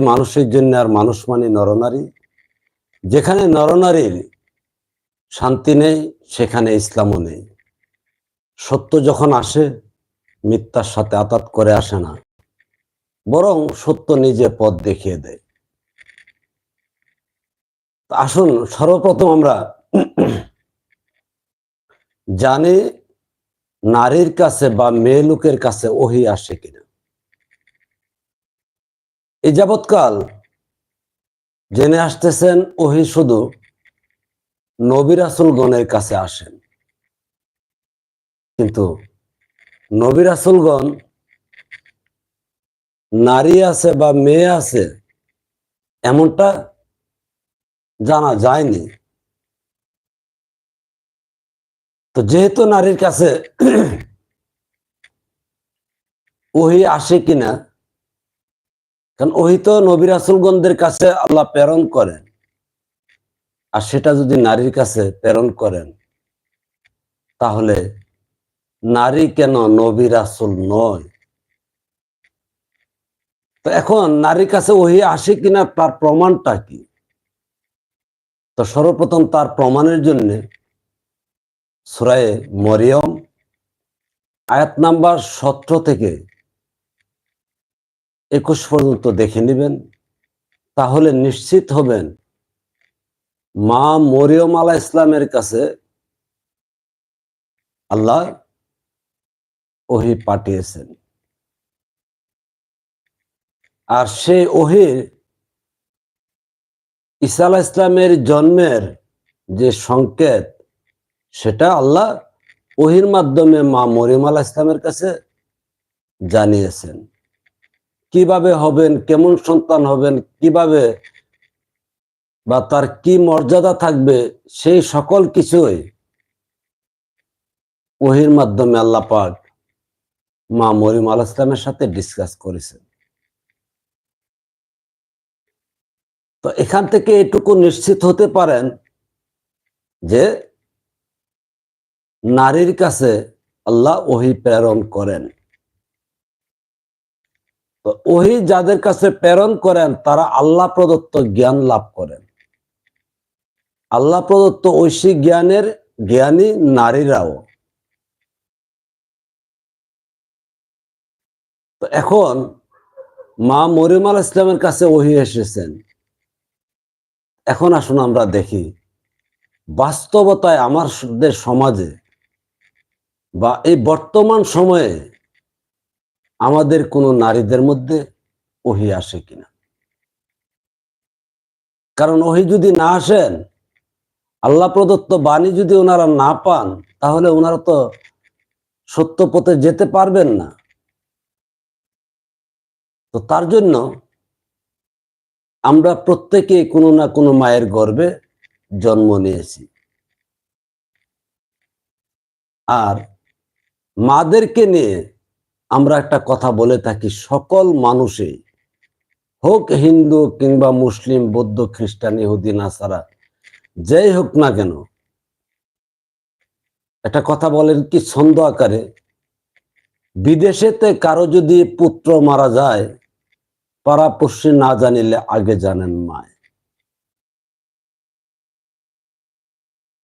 মানুষের জন্য আর মানুষ মানে নরনারী। যেখানে নরনারীর শান্তি নেই, সেখানে ইসলামও নেই। সত্য যখন আসে, মিথ্যার সাথে আতাত করে আসে না। বরং সত্য নিজে পথ দেখিয়ে দেয়। আসুন, সর্বপ্রথম আমরা জানি নারীর কাছে বা মেয়ে লোকের কাছে ওহি আসে কিনা। এই যাবৎকাল জেনে আসতেছেন ওহি শুধু নবী রাসুলগণের কাছে আসেন। কিন্তু নবী রাসুলগণ নারী আছে বা মেয়ে আছে এমনটা জানা যায়নি। তো যেহেতু নারীর কাছে ওহি আসে কিনা কারণ ওহি তো নবী রাসুলগণদের কাছে আল্লাহ প্রেরণ করেন। আর সেটা যদি নারীর কাছে প্রেরণ করেন, তাহলে নারী কেন নবী রাসুল নয়? তো এখন নারীর কাছে ওহি আসে কিনা, তার প্রমাণটা কি? তো সর্বপ্রথম তার প্রমাণের জন্য সুরায়ে মরিয়ম, আয়াত নাম্বার সতেরো থেকে একুশ পর্যন্ত দেখে নেবেন, তাহলে নিশ্চিত হবেন মা মরিয়ম আলা ইসলামের কাছে আল্লাহ ওহি পাঠিয়েছেন। আর সে ওহির ঈসা আলাহ ইসলামের জন্মের যে সংকেত, সেটা আল্লাহ ওহির মাধ্যমে মা মরিয়ম আলাহ ইসলামের কাছে জানিয়েছেন। কীভাবে হবেন, কেমন সন্তান হবেন, কীভাবে বা তার কি মর্যাদা থাকবে, সেই সকল কিছুই ওহির মাধ্যমে আল্লাহ পাক মা মরিম আল ইসলামের সাথে ডিসকাস করেছেন। তো এখান থেকে এটুকু নিশ্চিত হতে পারেন যে নারীর কাছে আল্লাহ ওহি প্রেরণ করেন। ওহি যাদের কাছে প্রেরণ করেন, তারা আল্লাহ প্রদত্ত জ্ঞান লাভ করেন। আল্লাহ প্রদত্ত ঐশী জ্ঞানের জ্ঞানী নারীরাও। তো এখন মা মরিমাল ইসলামের কাছে ওহি এসেছেন। এখন আসুন আমরা দেখি, বাস্তবতায় আমাদের সমাজে বা এই বর্তমান সময়ে আমাদের কোনো নারীদের মধ্যে ওহি আসে কিনা? কারণ ওহি যদি না আসেন, আল্লাহ প্রদত্ত বাণী যদি ওনারা না পান, তাহলে ওনারা তো সত্য পথে যেতে পারবেন না। তো তার জন্য আমরা প্রত্যেকে কোনো না কোনো মায়ের গর্বে জন্ম নিয়েছি। আর মাদেরকে নিয়ে আমরা একটা কথা বলে থাকি, সকল মানুষই, হোক হিন্দু কিংবা মুসলিম, বৌদ্ধ, খ্রিস্টান, ইহুদি, নাসারা, যেই হোক না কেন, একটা কথা বলেন কি ছন্দ আকারে, বিদেশেতে কারও যদি পুত্র মারা যায় পাড়াপড়শি না জানিলে আগে জানেন মায়।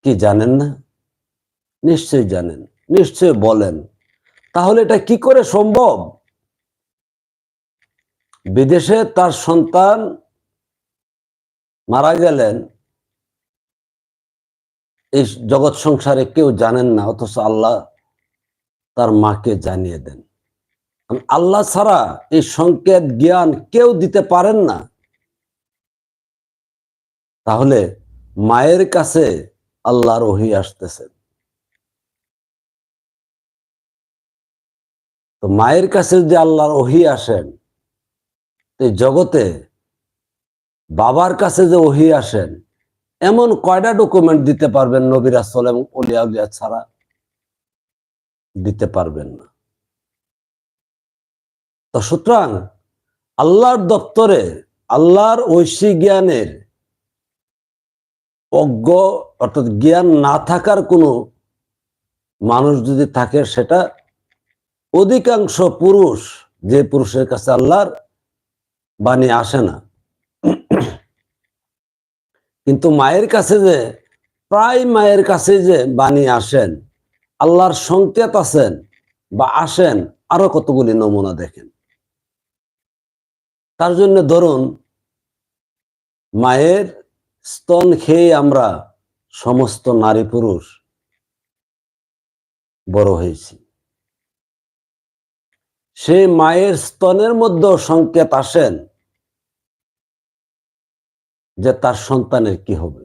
কি জানেন না? নিশ্চয়ই জানেন নিশ্চয় বলেন। তাহলে এটা কি করে সম্ভব? বিদেশে তার সন্তান মারা গেলেন। এই জগৎ সংসারে কেউ জানেন না, অথচ আল্লাহ তার মাকে জানিয়ে দেন। আল্লাহ ছাড়া এই সংকেত, জ্ঞান কেউ দিতে পারেন না। তাহলে মায়ের কাছে আল্লাহর ওহি আসতেছেন। তো মায়ের কাছে যে আল্লাহর ওহি আসেন এই জগতে বাবার কাছে যে ওহি আসেন, এমন কয়টা ডকুমেন্ট দিতে পারবেন নবীর আসল এবং অলিয়া ছাড়া? দিতে পারবেন না। তো সুতরাং আল্লাহর দপ্তরে, আল্লাহর ঐশী জ্ঞানের অজ্ঞ অর্থাৎ জ্ঞান না থাকার কোনো মানুষ যদি থাকে, সেটা অধিকাংশ পুরুষ যে পুরুষের কাছে আল্লাহর বাণী আসে না। কিন্তু মায়ের কাছে যে, প্রায় মায়ের কাছে যে বাণী আসেন, আল্লাহর সংকেত আছেন বা আসেন, আরও কতগুলি নমুনা দেখেন। তার জন্য ধরুন, মায়ের স্তন খেয়ে আমরা সমস্ত নারী পুরুষ বড় হয়েছি। সেই মায়ের স্তনের মধ্যেও সংকেত আসেন যে তার সন্তানের কি হবে।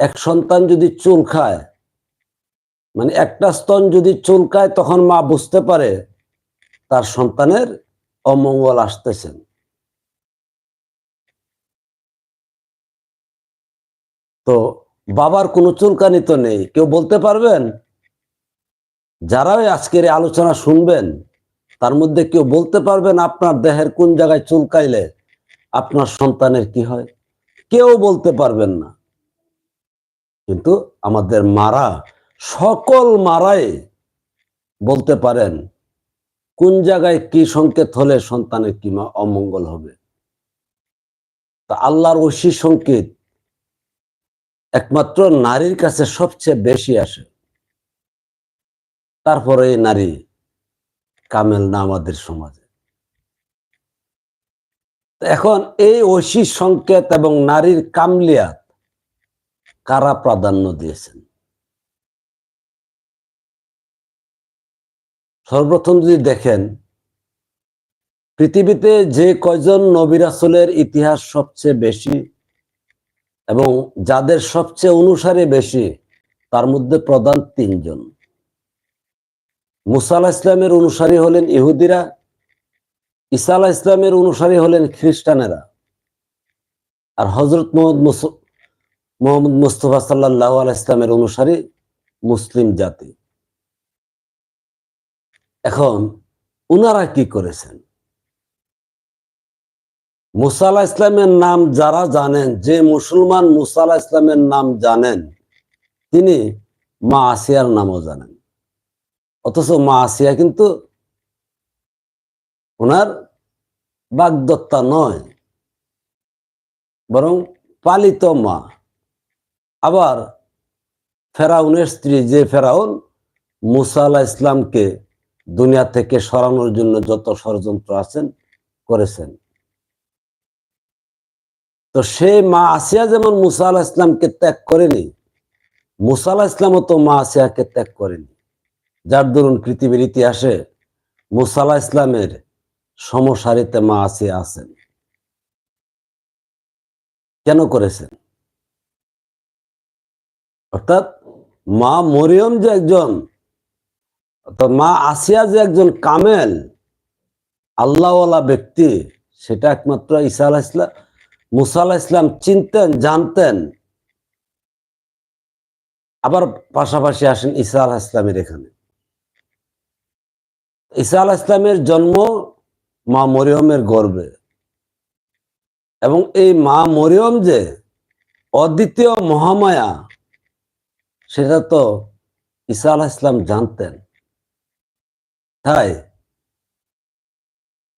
এক সন্তান যদি চুল খায় মানে একটা স্তন যদি চুলকায় তখন মা বুঝতে পারে তার সন্তানের অমঙ্গল আসতেছেন তো বাবার কোনো চুলকানি তো নেই। কেউ বলতে পারবেন? যারা ওই আজকের আলোচনা শুনবেন তার মধ্যে কেউ বলতে পারবেন আপনার দেহের কোন জায়গায় চুলকাইলে আপনার সন্তানের কি হয়। কেউ বলতে পারবেন না। কিন্তু আমাদের মারা, সকল মারাই বলতে পারেন কোন জায়গায় কি সংকেত হলে সন্তানের কি অমঙ্গল হবে। তা আল্লাহর ঐশী সংকেত একমাত্র নারীর কাছে সবচেয়ে বেশি আসে। তারপরে নারী কামেল না আমাদের সমাজে। এখন এই ঐশী সংকেত এবং নারীর কামলিয়াত কারা প্রাধান্য দিয়েছেন? সর্বপ্রথম যদি দেখেন, পৃথিবীতে যে কয়জন নবী রাসূলের ইতিহাস সবচেয়ে বেশি এবং যাদের সবচেয়ে অনুসারে বেশি, তার মধ্যে প্রধান তিনজন। মুসা আলাহ ইসলামের অনুসারী হলেন ইহুদিরা, ঈসা আলাহ ইসলামের অনুসারী হলেন খ্রিস্টানেরা। আর হজরত মোহাম্মদ মোহাম্মদ মুস্তফা সাল্লাহ আলাহ ইসলামের অনুসারী মুসলিম জাতি। এখন উনারা কি করেছেন? মুসা আলাহ ইসলামের নাম যারা জানেন, যে মুসলমান মুসা আলাহ ইসলামের নাম জানেন, তিনি মা আসিয়ার নামও জানেন। অথচ মা আসিয়া কিন্তু ওনার বাগদত্তা নয়, বরং পালিত মা। আবার ফেরাউনের স্ত্রী যে ফেরাউন, মুসা আলাহ ইসলামকে দুনিয়া থেকে সরানোর জন্য যত ষড়যন্ত্র আছেন, করেছেন। তো সে মা আসিয়া যেমন মুসা আলাহ ইসলামকে ত্যাগ করেনি, মুসা আলাহ ইসলামও তো মা আসিয়াকে ত্যাগ করেনি। যার দরুন পৃথিবীর ইতিহাসে মুসা আলাহ ইসলামের সমসারিতে মা আসিয়া আছেন। কেন করেছেন? অর্থাৎ মা মরিয়ম যে একজন, অর্থাৎ মা আসিয়া যে একজন কামেল, আল্লাহওয়ালা ব্যক্তি, সেটা একমাত্র ঈসা আলাহ ইসলাম মুসা ইসলাম চিনতেন, জানতেন। আবার পাশাপাশি আসেন ঈসা আলাহ ইসলামের এখানে। ঈসা আলাহ ইসলামের জন্ম মা মরিয়মের গর্বে এবং এই মা মরিয়ম যে অদ্বিতীয় মহামায়া, সেটা তো ঈসা আলাহ ইসলাম জানতেন। তাই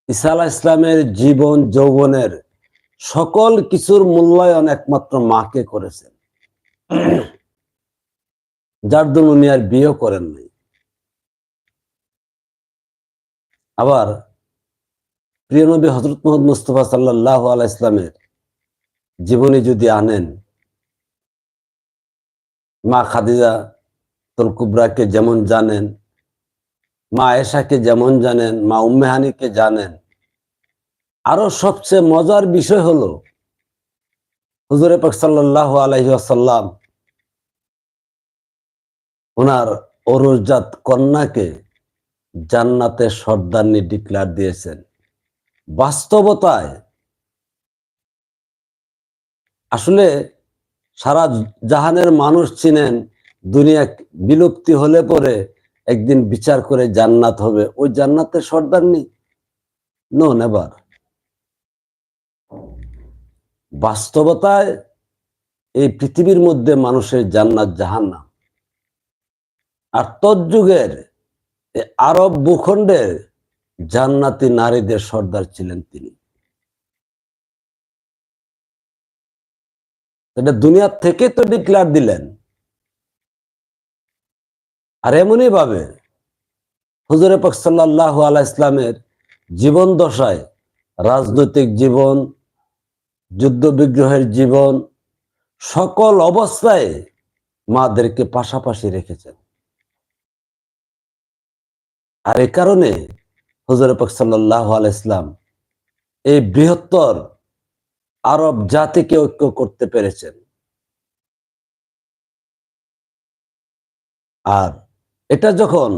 ঈসা আলাহ ইসলামের জীবন, যৌবনের সকল কিছুর মূল্যায়ন একমাত্র মাকে করেছেন। যার আর বিয়ে করেন নাই আবার প্রিয় নবী হজরত মোহাম্মদ মুস্তফা সাল্লাহ আলাহ ইসলামের জীবনী যদি আনেন, মা খাদিজা তুল কুবরাকে যেমন জানেন, মা আয়েশাকে যেমন জানেন, মা উম্মেহানিকে জানেন, আরও সবচেয়ে মজার বিষয় হলো, হুজুরে পাক সাল্লাহ আলহি আসাল্লাম ওনার অরুজাত কন্যাকে জান্নাতের সর্দারনি ডিক্লার দিয়েছেন। বাস্তবতায় আসলে সারা জাহানের মানুষ চিনেন, দুনিয়া বিলুপ্তি হলে পরে একদিন বিচার করে জান্নাত হবে। ওই জান্নাতের সর্দারনি? নো নেবার বাস্তবতায় এই পৃথিবীর মধ্যে মানুষের জান্নাত জাহান্নাম। আর তজ্জুগের এ আরব ভূখণ্ডের জান্নাতি নারীদের সর্দার ছিলেন তিনি। এটা দুনিয়ার থেকে তো ডিক্লার দিলেন। আর এমনই ভাবে হুজুরে পাক সাল্লাহ আলা ইসলামের জীবন দশায় রাজনৈতিক জীবন, যুদ্ধ বিগ্রহের জীবন, সকল অবস্থায় মাদেরকে পাশাপাশি রেখেছেন। আর এ কারণে হুজুর পাক এই বৃহত্তর আরব জাতিকে ঐক্য করতে পেরেছেন। আর এটা যখন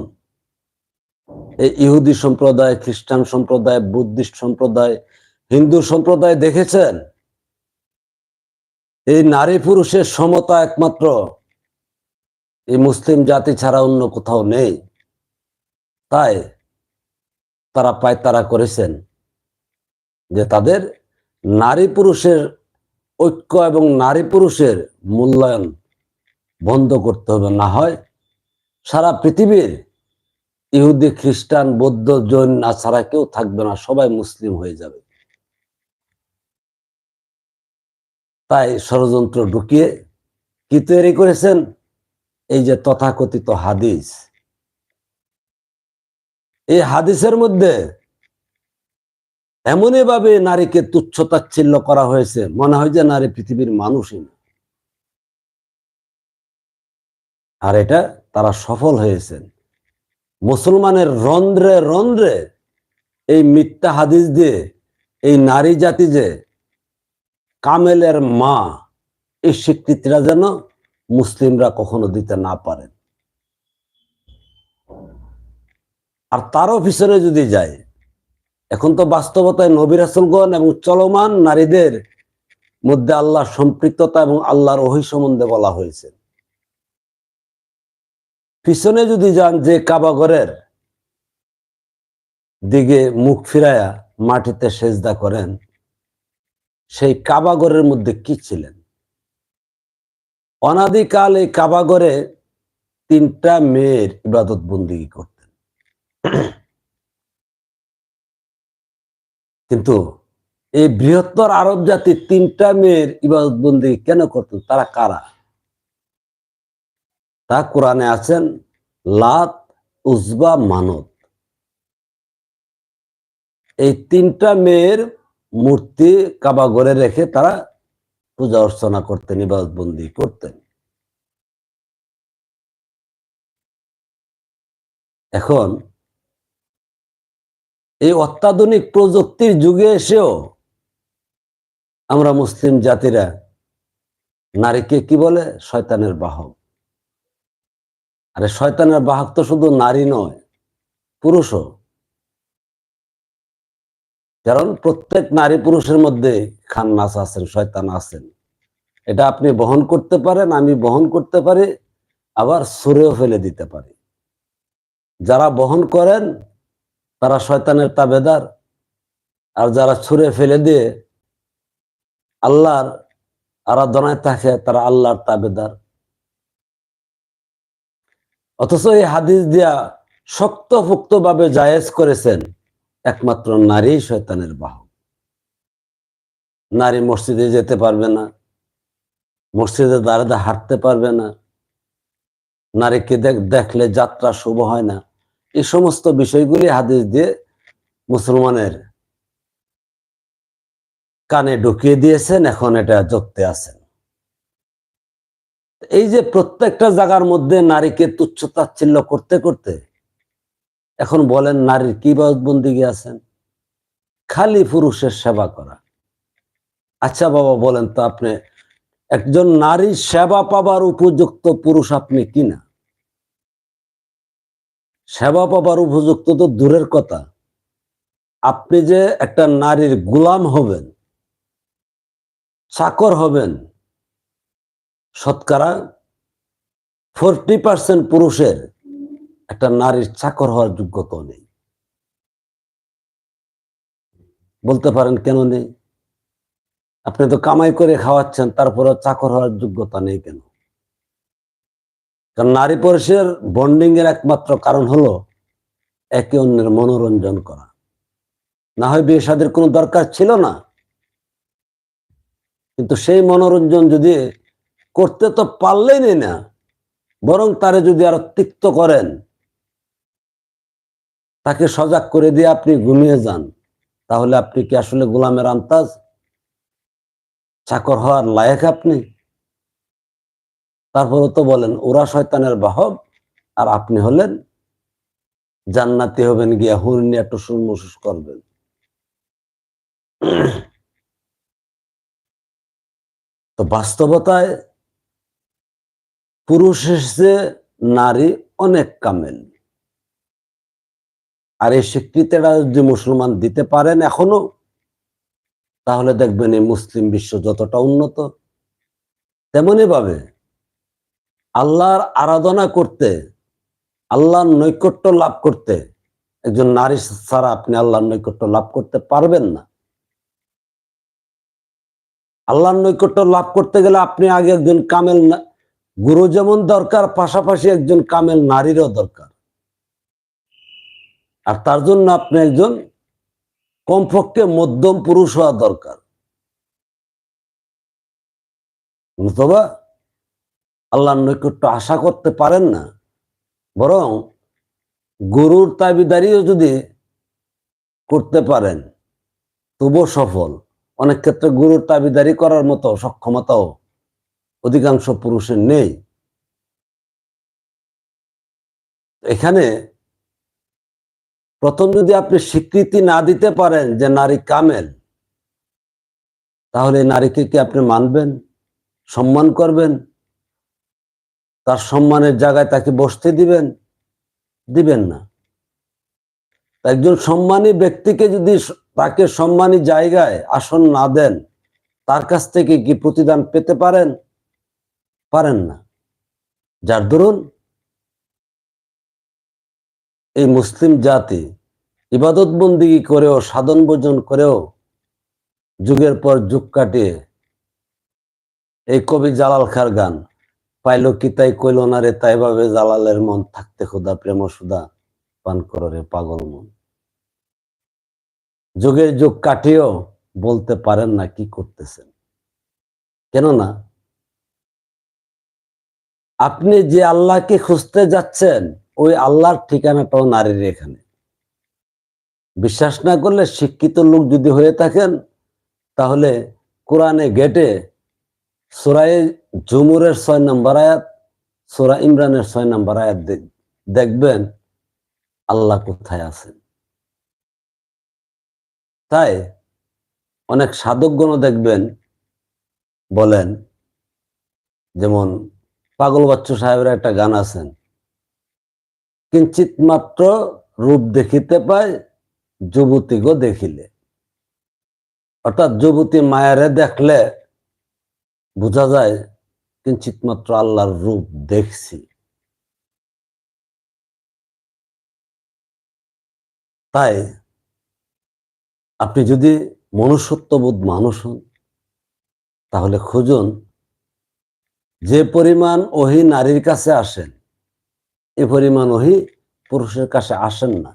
এই ইহুদি সম্প্রদায়, খ্রিস্টান সম্প্রদায়, বুদ্ধিস্ট সম্প্রদায়, হিন্দু সম্প্রদায় দেখেছেন, এই নারী পুরুষের সমতা একমাত্র এই মুসলিম জাতি ছাড়া অন্য কোথাও নেই। তাই তারা পায়তারা করেছেন যে তাদের নারী পুরুষের ঐক্য এবং নারী পুরুষের মূল্যায়ন বন্ধ করতে হবে। না হয় সারা পৃথিবীর ইহুদি, খ্রিস্টান, বৌদ্ধ, জৈন না ছাড়া কেউ থাকবে না, সবাই মুসলিম হয়ে যাবে। তাই ষড়যন্ত্র ঢুকিয়ে কি তৈরি করেছেন? এই যে তথাকথিত হাদিস। এই হাদিসের মধ্যে এমনই ভাবে নারীকে তুচ্ছ তাচ্ছিল্য করা হয়েছে, মনে হয় যে নারী পৃথিবীর মানুষই না। আর এটা তারা সফল হয়েছেন। মুসলমানের রন্ধ্রে রন্ধ্রে এই মিথ্যা হাদিস দিয়ে এই নারী জাতি যে কামেলের মা, এই স্বীকৃতিটা যেন মুসলিমরা কখনো দিতে না পারেন। আর তারও পিছনে যদি যায় এখন তো বাস্তবতায় নবীর রাসুলগণ এবং চলমান নারীদের মধ্যে আল্লাহ সম্পৃক্ততা এবং আল্লাহর ওহি সম্বন্ধে বলা হয়েছে। পিছনে যদি যান যে কাবাগরের দিকে মুখ ফিরায়া মাটিতে সেজদা করেন, সেই কাবাগরের মধ্যে কি ছিলেন? অনাদিকাল এই কাবাগরে তিনটা মেয়ের ইবাদত বন্দি করতেন কিন্তু এই বৃহত্তর আরব জাতি তিনটা মেয়ের ইবাদত বন্দি কেন করতেন তারা কারা? তা কোরআনে আছেন, লাত, উজবা, মানত। এই তিনটা মেয়ের মূর্তি কাবা গড়ে রেখে তারা পূজা অর্চনা করতেন, ইবাদত বন্দি করতেন। এখন এই অত্যাধুনিক প্রযুক্তির যুগে এসেও আমরা মুসলিম জাতিরা নারীকে কি বলে? শয়তানের বাহক। আরে শয়তানের বাহক তো শুধু নারী নয়, পুরুষও। কারণ প্রত্যেক নারী পুরুষের মধ্যে খান্নাস আছেন, শয়তান আছেন। এটা আপনি বহন করতে পারেন, আমি বহন করতে পারি, আবার সুরেও ফেলে দিতে পারি। যারা বহন করেন তারা শয়তানের তাবেদার। আর যারা ছুঁড়ে ফেলে দিয়ে আল্লাহর আরাধনায় থাকে, তারা আল্লাহর তাবেদার। অথচ এই হাদিস দিয়া শক্তভুক্ত ভাবে জায়েজ করেছেন একমাত্র নারী শয়তানের বাহক। নারী মসজিদে যেতে পারবে না, মসজিদে দাঁড়াতে হাঁটতে পারবে না। নারীকে দেখলে যাত্রা শুভ হয় না। এই সমস্ত বিষয়গুলি হাদিস দিয়ে মুসলমানের কানে ঢুকিয়ে দিয়েছেন, এখন এটা যুক্তে আছেন। এই যে প্রত্যেকটা জায়গার মধ্যে নারীকে তুচ্ছ তাচ্ছিল্য করতে করতে এখন বলেন নারীর কি বন্দিগি আছেন? খালি পুরুষের সেবা করা। আচ্ছা বাবা, বলেন তো আপনি, একজন নারীর সেবা পাবার উপযুক্ত পুরুষ আপনি কিনা? সেবা পাবার উপযুক্ত তো দূরের কথা। আপনি যে একটা নারীর গোলাম হবেন, চাকর হবেন, শতকরা ফোরটি পার্সেন্ট পুরুষের একটা নারীর চাকর হওয়ার যোগ্যতা নেই। বলতে পারেন, কেন নেই? আপনি তো কামাই করে খাওয়াচ্ছেন তারপরে চাকর হওয়ার যোগ্যতা নেই কেন? কারণ নারী পুরুষের বন্ডিং এর একমাত্র কারণ হলো একে অন্যের মনোরঞ্জন করা। না হয় বিয়ে সাদের কোনো দরকার ছিল না, কিন্তু সেই মনোরঞ্জন যদি করতে তো পারলেই নেই না, বরং তারে যদি আরও তিক্ত করেন, তাকে সজাগ করে দিয়ে আপনি ঘুমিয়ে যান, তাহলে আপনি কি আসলে গোলামের আন্তাজ চাকর হওয়ার লায়ক আপনি? তারপরে তো বলেন, ওরা শয়তানের বাহব আর আপনি হলেন জান্নাতি হবেন গিয়া হুর নিয়ে টুসুর মুসুস করবেন। তো বাস্তবতায় পুরুষ এসে নারী অনেক কামেল। আর এই স্বীকৃতিটা যদি মুসলমান দিতে পারেন এখনও, তাহলে দেখবেন এই মুসলিম বিশ্ব যতটা উন্নত, তেমনই ভাবে আল্লাহর আরাধনা করতে, আল্লাহর নৈকট্য লাভ করতে, একজন নারী ছাড়া আপনি আল্লাহর নৈকট্য লাভ করতে পারবেন না। আল্লাহর নৈকট্য লাভ করতে গেলে আপনি আগে একজন কামেল গুরু যেমন দরকার, পাশাপাশি একজন কামেল নারীরও দরকার। আর তার জন্য আপনি একজন কমপক্ষে মধ্যম পুরুষ হওয়া দরকার। নতুবা আল্লাহর নৈকট্য আশা করতে পারেন না। বরং গরুর তাবিদারিও যদি করতে পারেন, তবুও সফল। অনেক ক্ষেত্রে গুরুর তাবিদারি করার মতো সক্ষমতাও অধিকাংশ পুরুষের নেই। এখানে প্রথম যদি আপনি স্বীকৃতি না দিতে পারেন যে নারী কামেল, তাহলে নারীকে কি আপনি মানবেন, সম্মান করবেন? তার সম্মানের জায়গায় তাকে বসতে দিবেন? দিবেন না। একজন সম্মানী ব্যক্তিকে যদি তাকে সম্মানী জায়গায় আসন না দেন, তার কাছ থেকে কি প্রতিদান পেতে পারেন? পারেন না। যার দরুন এই মুসলিম জাতি ইবাদত বন্দিগি করেও, সাধন ভোজন করেও যুগের পর যুগ কাটিয়ে এই কবি জালাল খার গান পাইল কি তাই কইল না রে, তাই ভাবে জালালের মন থাকতে খোদা, প্রেম সুদা পান করো রে পাগল মন। যুগের যুগ কাটিয়েও বলতে পারেন না কি করতেছেন। কেননা আপনি যে আল্লাহকে খুঁজতে যাচ্ছেন, ওই আল্লাহর ঠিকানাটাও নারীর এখানে। বিশ্বাস না করলে শিক্ষিত লোক যদি হয়ে থাকেন, তাহলে কোরআনে গেটে সুরায় জুমুরের ছয় নম্বর আয়াত সুরা ইমরানের ছয় নম্বর আয়াত দেখবেন আল্লাহ কোথায় আছেন। তাই অনেক সাধকগণও দেখবেন বলেন, যেমন পাগল বাচ্চু সাহেবের একটা গান আছেন, কিঞ্চিত মাত্র রূপ দেখিতে পায়, যুবতী গো দেখিলে। অর্থাৎ যুবতী মায়ারে দেখলে বোঝা যায় কিঞ্চিত মাত্র আল্লাহর রূপ দেখছি। তাই আপনি যদি মনুষ্যত্ববোধ মানুষ হন, তাহলে খুঁজুন যে পরিমাণ ওহি নারীর কাছে আসেন, এ পরিমাণ ওহি পুরুষের কাছে আসেন না,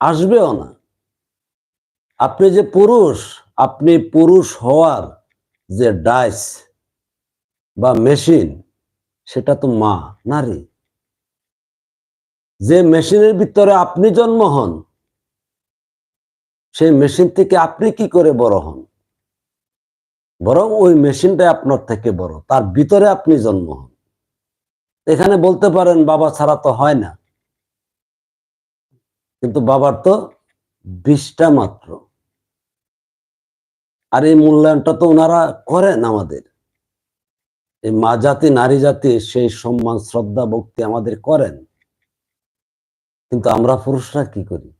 আসবেও না। আপনি যে পুরুষ, আপনি পুরুষ হওয়ার যে ডাইস বা মেশিন, সেটা তো মা, নারী। যে মেশিনের ভিতরে আপনি জন্ম হন, সেই মেশিন থেকে আপনি কি করে বড় হন? বরং ওই মেশিনটা আপনার থেকে বড়, তার ভিতরে আপনি জন্ম হন। এখানে বলতে পারেন, বাবা ছাড়া তো হয় না। কিন্তু বাবার তো বিশটা মাত্র। আর এই মূল্যায়নটা তো ওনারা করেন আমাদের। এই মা জাতি, নারী জাতি সেই সম্মান, শ্রদ্ধা, ভক্তি আমাদের করেন। কিন্তু আমরা পুরুষরা কি করি?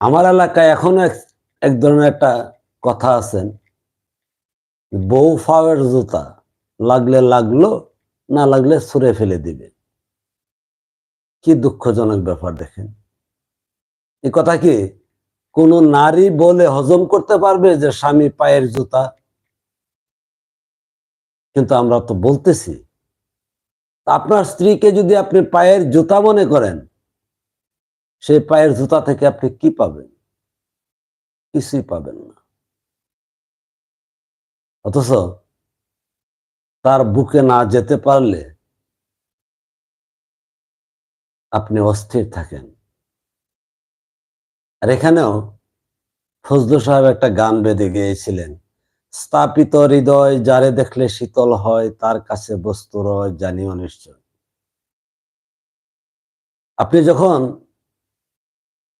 আমার এলাকায় এখনও এক ধরনের একটা কথা আছেন বউ ফাওয়ের জুতা লাগলে লাগল, না লাগলে ছুঁড়ে ফেলে দিবে। কি দুঃখজনক ব্যাপার দেখেন। এই কথা কি কোন নারী বলে হজম করতে পারবে যে স্বামী পায়ের জুতা কিন্তু আমরা তো বলতেছি। আপনার স্ত্রীকে যদি আপনি পায়ের জুতা মনে করেন, সেই পায়ের জুতা থেকে আপনি কি পাবেন? কিছুই পাবেন না। অথচ তার বুকে না যেতে পারলে আপনি অস্থির থাকেন। আর এখানেও ফজলু সাহেব একটা গান বেঁধে গিয়েছিলেন। স্থাপিত হৃদয় যারে দেখলে শীতল হয়, তার কাছে বস্তু রয়, জানিও নিশ্চয়। আপনি যখন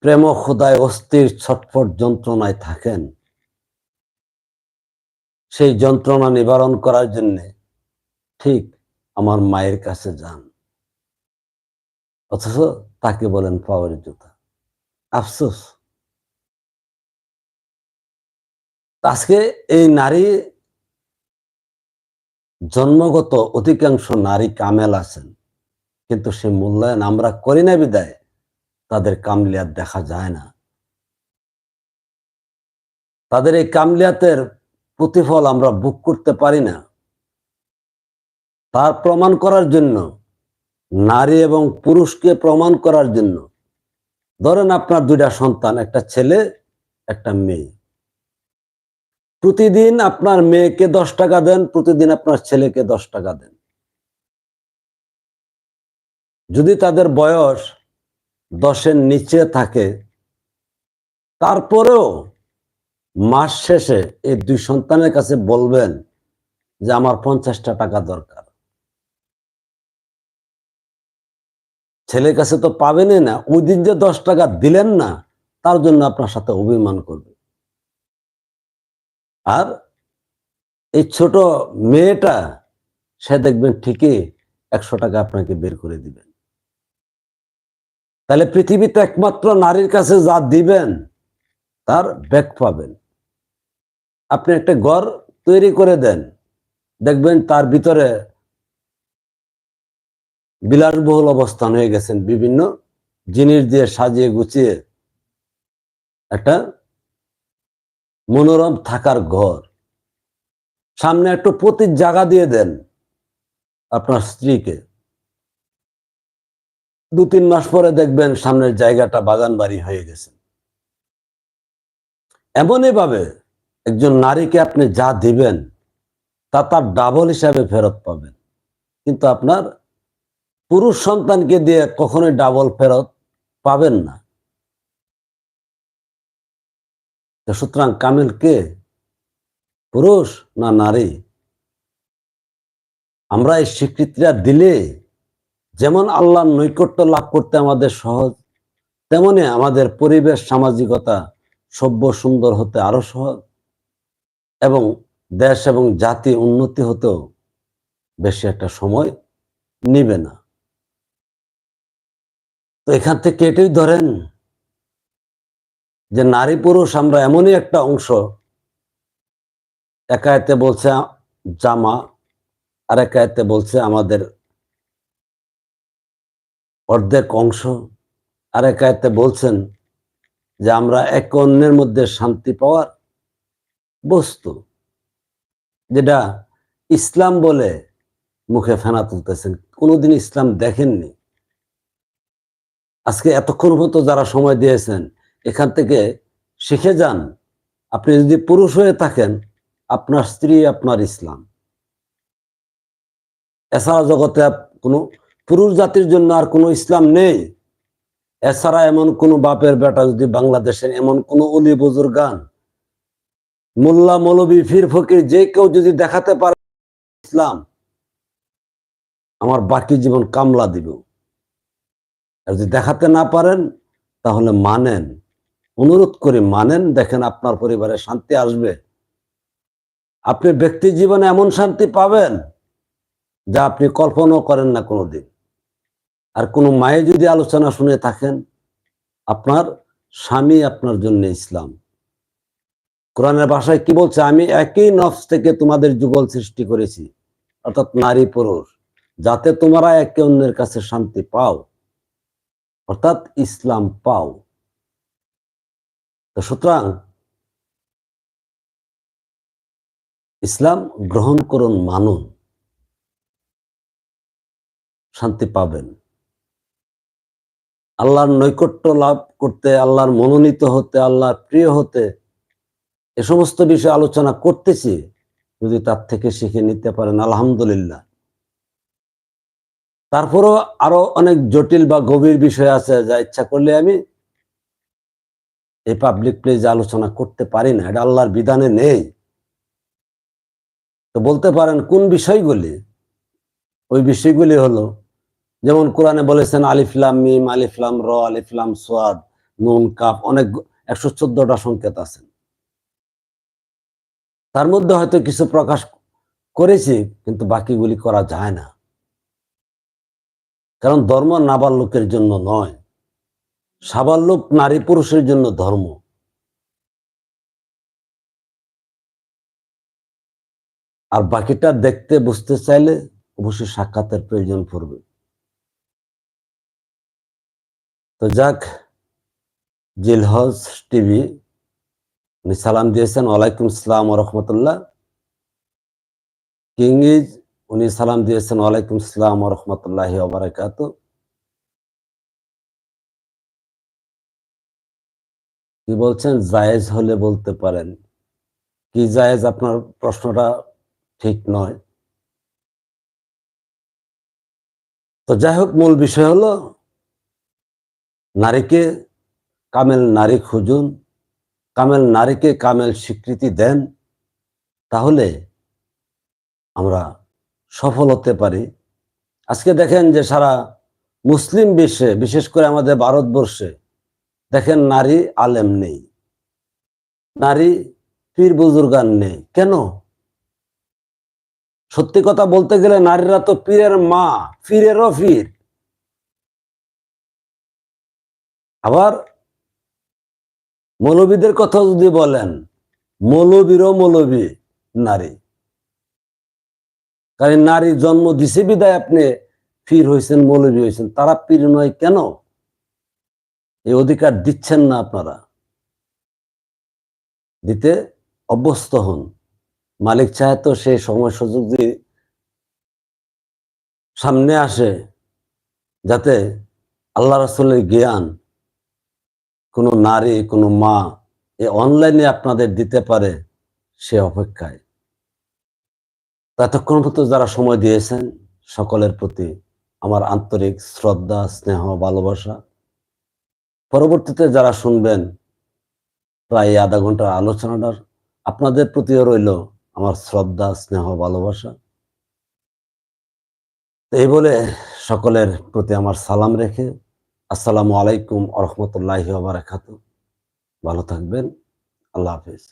প্রেম ক্ষুদায় অস্থির ছটফট যন্ত্রণায় থাকেন, সেই যন্ত্রণা নিবারণ করার জন্য ঠিক আমার মায়ের কাছে যান। অথচ তাকে বলেন পাওয়ার জুতা। আফসোস। আজকে এই নারী জন্মগত অধিকাংশ নারী কামেল আছেন। কিন্তু সে মূল্যায়ন আমরা করি না বিদায়। তাদের কামলিয়াত দেখা যায় না। তাদের এই কামলিয়াতের প্রতিফল আমরা বুক করতে পারি না। তার প্রমাণ করার জন্য, নারী এবং পুরুষকে প্রমাণ করার জন্য। ধরেন আপনার দুইটা সন্তান, একটা ছেলে, একটা মেয়ে। প্রতিদিন আপনার মেয়েকে দশ টাকা দেন, প্রতিদিন আপনার ছেলেকে দশ টাকা দেন। যদি তাদের বয়স দশের নিচে থাকে, তারপরেও মাস শেষে এই দুই সন্তানের কাছে বলবেন যে, আমার পঞ্চাশটা টাকা দরকার। ছেলের কাছে তো পাবেনই না। ওই দিন যে দশ টাকা দিলেন না, তার জন্য আপনার সাথে অভিমান করবে। আর এই ছোট মেয়েটা, সে দেখবেন ঠিকই একশো টাকা আপনাকে বের করে দিবেন। তাহলে পৃথিবীতে একমাত্র নারীর কাছে যা দিবেন, তার ব্যাক পাবেন। আপনি একটা ঘর তৈরি করে দেন, দেখবেন তার ভিতরে বিলাসবহুল অবস্থান হয়ে গেছেন, বিভিন্ন জিনিস দিয়ে সাজিয়ে গুছিয়ে একটা মনোরম থাকার ঘর। সামনে একটু প্রতি জায়গা দিয়ে দেন আপনার স্ত্রীকে। দু তিন মাস পরে দেখবেন সামনের জায়গাটা বাগান বাড়ি হয়ে গেছে। এমনই ভাবে একজন নারীকে আপনি যা দিবেন, তা তার ডাবল হিসাবে ফেরত পাবেন। কিন্তু আপনার পুরুষ সন্তানকে দিয়ে কখনোই ডাবল ফেরত পাবেন না। সুতরাং কামিল কে? পুরুষ না নারী? আমরা এই স্বীকৃতিটা দিলে যেমন আল্লাহর নৈকট্য লাভ করতে আমাদের সহজ, তেমনি আমাদের পরিবেশ সামাজিকতা সভ্য সুন্দর হতে আরও সহজ এবং দেশ এবং জাতি উন্নতি হতেও বেশি একটা সময় নিবে না। তো এখান থেকে এটাই ধরেন যে নারী পুরুষ আমরা এমনই একটা অংশ। একায়তে বলছে, জামা আর একায়তে বলছে আমাদের অর্ধেক অংশ। আর একায়তে বলছেন যে আমরা এক অন্যের মধ্যে শান্তি পাওয়ার বস্তু, যেটা ইসলাম বলে মুখে ফেনা তুলতেছেন। কোনোদিন ইসলাম দেখেননি। আজকে এতক্ষণ মতো যারা সময় দিয়েছেন এখান থেকে শিখে যান, আপনি যদি পুরুষ হয়ে থাকেন, আপনার স্ত্রী আপনার ইসলাম। এছাড়া জগতে কোনো পুরুষ জাতির জন্য আর কোনো ইসলাম নেই। এছাড়া এমন কোন বাপের বেটা যদি বাংলাদেশের এমন কোন অলি বুজুর্গান, মোল্লা, মৌলবী, ফির ফকির যে কেউ যদি দেখাতে পারে ইসলাম, আমার বাকি জীবন কামলা দিব। আর যদি দেখাতে না পারেন, তাহলে মানেন। অনুরোধ করে মানেন, দেখেন আপনার পরিবারে শান্তি আসবে। আপনি ব্যক্তি জীবনে এমন শান্তি পাবেন যা আপনি কল্পনাও করেন না কোনোদিন। আর কোনো মায়ে যদি আলোচনা শুনে থাকেন, আপনার স্বামী আপনার জন্য ইসলাম। কোরআনের ভাষায় কি বলছে? আমি একই নফস থেকে তোমাদের যুগল সৃষ্টি করেছি, অর্থাৎ নারী পুরুষ, যাতে তোমরা একে অন্যের কাছে শান্তি পাও, অর্থাৎ ইসলাম পাও। তো সুতরাং ইসলাম গ্রহণ করুন মানুন। শান্তি পাবেন। আল্লাহর নৈকট্য লাভ করতে, আল্লাহর মনোনীত হতে, আল্লাহর প্রিয় হতে এ সমস্ত বিষয়ে আলোচনা করতেছি, যদি তার থেকে শিখে নিতে পারেন, আলহামদুলিল্লাহ। তারপরও আরও অনেক জটিল বা গভীর বিষয় আছে, যা ইচ্ছা করলে আমি এই পাবলিক প্লেজে আলোচনা করতে পারি না, এটা আল্লাহর বিধানে নেই। তো বলতে পারেন, কোন বিষয়গুলি? ওই বিষয়গুলি হলো, যেমন কোরআনে বলেছেন আলিফলাম মিম আলিফলাম র আলিফলাম সোয়াদ নুন কাপ অনেক একশো চোদ্দটা সংকেত আছে। তার মধ্যে হয়তো কিছু প্রকাশ করেছি, কিন্তু বাকিগুলি করা যায় না। কারণ ধর্ম নাবার লোকের জন্য নয়। সাবাল্যক নারী পুরুষের জন্য ধর্ম। আর বাকিটা দেখতে, বুঝতে চাইলে অবশ্যই সাক্ষাতের প্রয়োজন পড়বে। তো যাক, জিলহজ টিভি উনি সালাম দিয়েছেন। ওয়ালাইকুম সালাম রহমতুল্লাহ। কিংইজ উনি সালাম দিয়েছেন। ওয়ালাইকুম সালাম রহমতুল্লাহ ওবরাকাত কি বলছেন? জায়েজ হলে বলতে পারেন। কি জায়েজ? আপনার প্রশ্নটা ঠিক নয়। তো যাই হোক, মূল বিষয় হলো, নারীকে কামেল নারী খুঁজুন। কামেল নারীকে কামেল স্বীকৃতি দেন। তাহলে আমরা সফল হতে পারি। আজকে দেখেন যে সারা মুসলিম বিশ্বে, বিশেষ করে আমাদের ভারতবর্ষে দেখেন নারী আলেম নেই। নারী পীর বুজুর্গান নেই। কেন? সত্যি কথা বলতে গেলে নারীরা তো পীরের মা, পীরেরও পীর। আবার মৌলবীদের কথা যদি বলেন, মৌলবীরও মৌলবী নারী। কারণ নারী জন্ম দিছে বিদায় আপনি পীর হয়েছেন মৌলবী হয়েছেন তারা পীর নয় কেন? এই অধিকার দিচ্ছেন না আপনারা। দিতে অভ্যস্ত হন। মালিক চায় তো সেই সময় সুযোগ দিয়ে সামনে আসে, যাতে আল্লাহ রাসুলের জ্ঞান, কোনো নারী, কোনো মা এ অনলাইনে আপনাদের দিতে পারে সে অপেক্ষায়। ততক্ষণ পর্যন্ত যারা সময় দিয়েছেন, সকলের প্রতি আমার আন্তরিক শ্রদ্ধা, স্নেহ, ভালোবাসা পরবর্তীতে যারা শুনবেন, প্রায় আধা ঘণ্টার আলোচনাটার আপনাদের প্রতিও রইল আমার শ্রদ্ধা, স্নেহ, ভালোবাসা। এই বলে সকলের প্রতি আমার সালাম রেখে আসসালামু আলাইকুম আরহামতুল্লাহ বারাকাত ভালো থাকবেন। আল্লাহ হাফিজ।